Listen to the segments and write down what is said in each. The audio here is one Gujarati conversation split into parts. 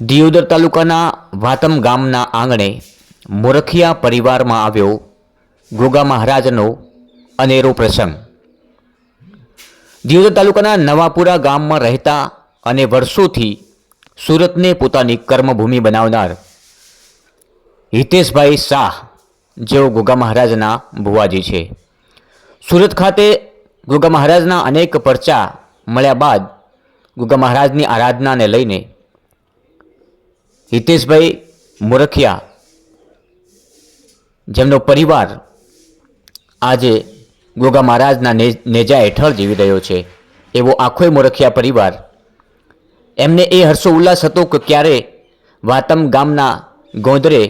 દિયોદર તાલુકાના વાતમ ગામના આંગણે મોરખિયા પરિવારમાં આવ્યો ગોગા મહારાજનો અનેરો પ્રસંગ. દિયોદર તાલુકાના નવાપુરા ગામમાં રહેતા અને વર્ષોથી સુરતને પોતાની કર્મભૂમિ બનાવનાર હિતેશભાઈ શાહ જેઓ ગોગા મહારાજના ભુવાજી છે. સુરત ખાતે ગોગા મહારાજના અનેક પરચા મળ્યા બાદ ગોગા મહારાજની આરાધનાને લઈને હિતેશભાઈ મુરખિયા, જેમનો પરિવાર આજે ગોગા મહારાજના નેજા હેઠળ જીવી રહ્યો છે, એવો આખોય મોરખિયા પરિવાર, એમને એ હર્ષો ઉલ્લાસ હતો કે ક્યારે વાતમ ગામના ગોંદરે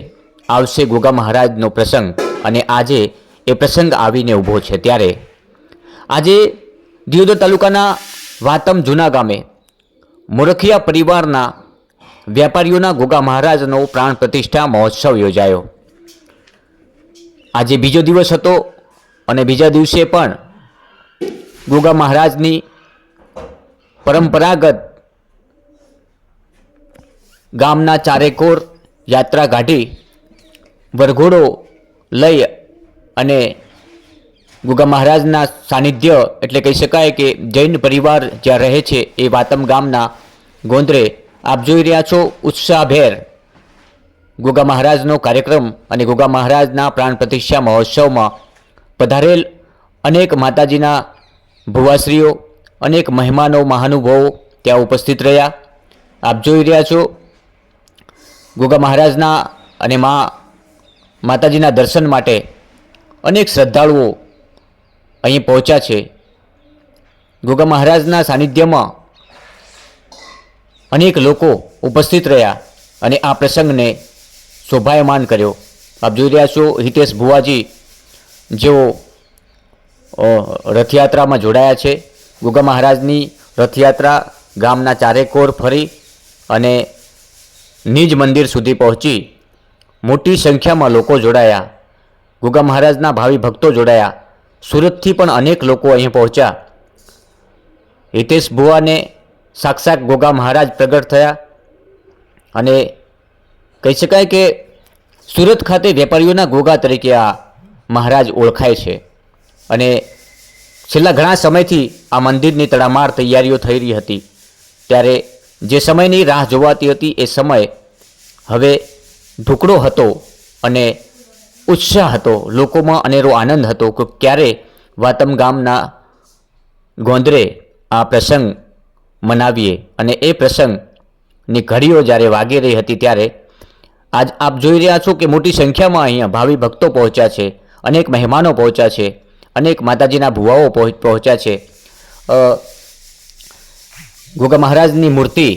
આવશે ગોગા મહારાજનો પ્રસંગ અને આજે એ પ્રસંગ આવીને ઊભો છે. ત્યારે આજે દિયોદર તાલુકાના વાતમ જૂના ગામે મોરખિયા પરિવારના વેપારીઓના ગોગા મહારાજનો પ્રાણ પ્રતિષ્ઠા મહોત્સવ યોજાયો. આજે બીજો દિવસ હતો અને બીજા દિવસે પણ ગોગા મહારાજની પરંપરાગત ગામના ચારેકોર યાત્રા કાઢી વરઘોડો લઈ અને ગુગા મહારાજના સાનિધ્ય, એટલે કહી શકાય કે જૈન પરિવાર જ્યાં રહે છે એ વાતમ ગામના ગોંદરે આપ જોઈ રહ્યા છો ઉત્સાહભેર ગોગા મહારાજનો કાર્યક્રમ અને ગોગા મહારાજના પ્રાણ પ્રતિષ્ઠા મહોત્સવમાં પધારેલ અનેક માતાજીના ભુવાશ્રીઓ, અનેક મહેમાનો, મહાનુભાવો ત્યાં ઉપસ્થિત રહ્યા. આપ જોઈ રહ્યા છો ગોગા મહારાજના અને મા માતાજીના દર્શન માટે અનેક શ્રદ્ધાળુઓ અહીં પહોંચ્યા છે. ગોગા મહારાજના સાનિધ્યમાં અનેક લોકો ઉપસ્થિત રહ્યા અને આ પ્રસંગને શોભાયમાન કર્યો. આપ જોઈ રહ્યા છો, હિતેશ ભુવાજી જેઓ રથયાત્રામાં જોડાયા છે. ગુગા મહારાજની રથયાત્રા ગામના ચારેકોર ફરી અને નિજ મંદિર સુધી પહોંચી. મોટી સંખ્યામાં લોકો જોડાયા. ગુગા મહારાજના ભાવિ ભક્તો જોડાયા. સુરતથી પણ અનેક લોકો અહીં પહોંચ્યા. હિતેશ ભુવાને સાક્ષાત ગોગા મહારાજ પ્રગટ થયા અને કહી શકાય કે સુરત ખાતે વેપારીઓના ગોગા તરીકે આ મહારાજ ઓળખાય છે. અને છેલ્લા ઘણા સમયથી આ મંદિરની તડામાર તૈયારીઓ થઈ રહી હતી. ત્યારે જે સમયની રાહ જોવાતી હતી એ સમય હવે ઢુકડો હતો અને ઉત્સાહ હતો, લોકોમાં અનેરો આનંદ હતો કે ક્યારે વાતમ ગામના ગોંદરે આ પ્રસંગ મનાવીએ અને એ પ્રસંગની ઘડીઓ જ્યારે વાગી રહી હતી ત્યારે આજ આપ જોઈ રહ્યા છો કે મોટી સંખ્યામાં અહીંયા ભાવિ ભક્તો પહોંચ્યા છે, અનેક મહેમાનો પહોંચ્યા છે, અનેક માતાજીના ભુવાઓ પહોંચ્યા છે. ગોગા મહારાજની મૂર્તિ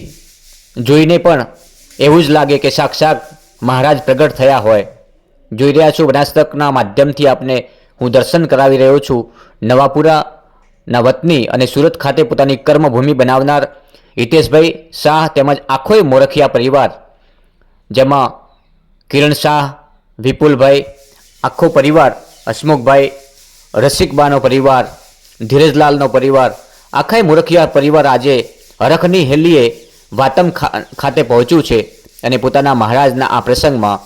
જોઈને પણ એવું જ લાગે કે સાક્ષાત મહારાજ પ્રગટ થયા હોય. જોઈ રહ્યા છું બનાસતકના માધ્યમથી આપને હું દર્શન કરાવી રહ્યો છું. નવાપુરાના વતની અને સુરત ખાતે પોતાની કર્મભૂમિ બનાવનાર હિતેશભાઈ શાહ તેમજ આખોય મોરખિયા પરિવાર, જેમાં કિરણ શાહ, વિપુલભાઈ, આખો પરિવાર, હસમુખભાઈ, રસિકબાનો પરિવાર, ધીરજલાલનો પરિવાર આખાય મોરખિયા પરિવાર આજે હરખની હેલીએ વાતમ ખાતે પહોંચ્યું છે અને પોતાના મહારાજના આ પ્રસંગમાં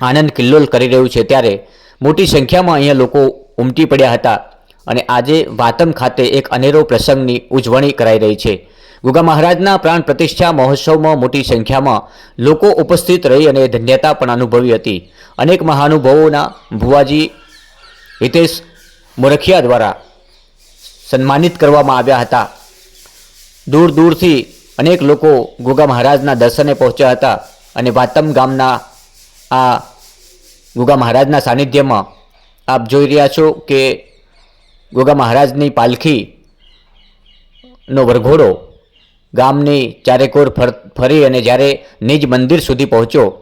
આનંદ કિલ્લોલ કરી રહ્યું છે. ત્યારે મોટી સંખ્યામાં અહીંયા લોકો ઉમટી પડ્યા હતા. અને આજે વાતમ ખાતે એક અનેરો પ્રસંગની ઉજવણી કરાઈ રહી છે. ગુગા મહારાજના પ્રાણ પ્રતિષ્ઠા મહોત્સવમાં મોટી સંખ્યામાં લોકો ઉપસ્થિત રહી અને ધન્યતા પણ અનુભવી હતી. અનેક મહાનુભાવોના ભુવાજી હિતેશ મોરખિયા દ્વારા સન્માનિત કરવામાં આવ્યા હતા. દૂર દૂરથી અનેક લોકો ગુગા મહારાજના દર્શને પહોંચ્યા હતા અને વાતમ ગામના આ ગુગા મહારાજના સાનિધ્યમાં આપ જોઈ રહ્યા છો કે ગોગા મહારાજની પાલખીનો વરઘોડો ગામની ચારેકોર ફર- ફરી અને જ્યારે નિજ મંદિર સુધી પહોંચ્યો,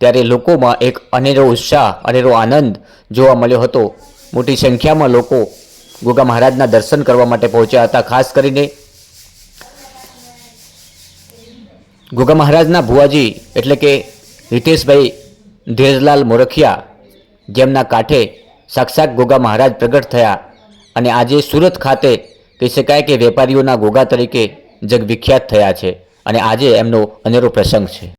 ત્યારે લોકોમાં એક અનેરો ઉત્સાહ, અનેરો આનંદ જોવા મળ્યો હતો. મોટી સંખ્યામાં લોકો ગોગા મહારાજના દર્શન કરવા માટે પહોંચ્યા હતા. ખાસ કરીને ગોગા મહારાજના ભુવાજી એટલે કે હિતેશભાઈ ધીરજલાલ મોરખિયા, જેમના કાંઠે સાક્ષાત ગોગા મહારાજ પ્રગટ થયા. અને આજે સુરત ખાતે કહી શકાય કે વેપારીઓના ગોગા તરીકે જગવિખ્યાત થયા છે અને આજે એમનો અનેરો પ્રસંગ છે.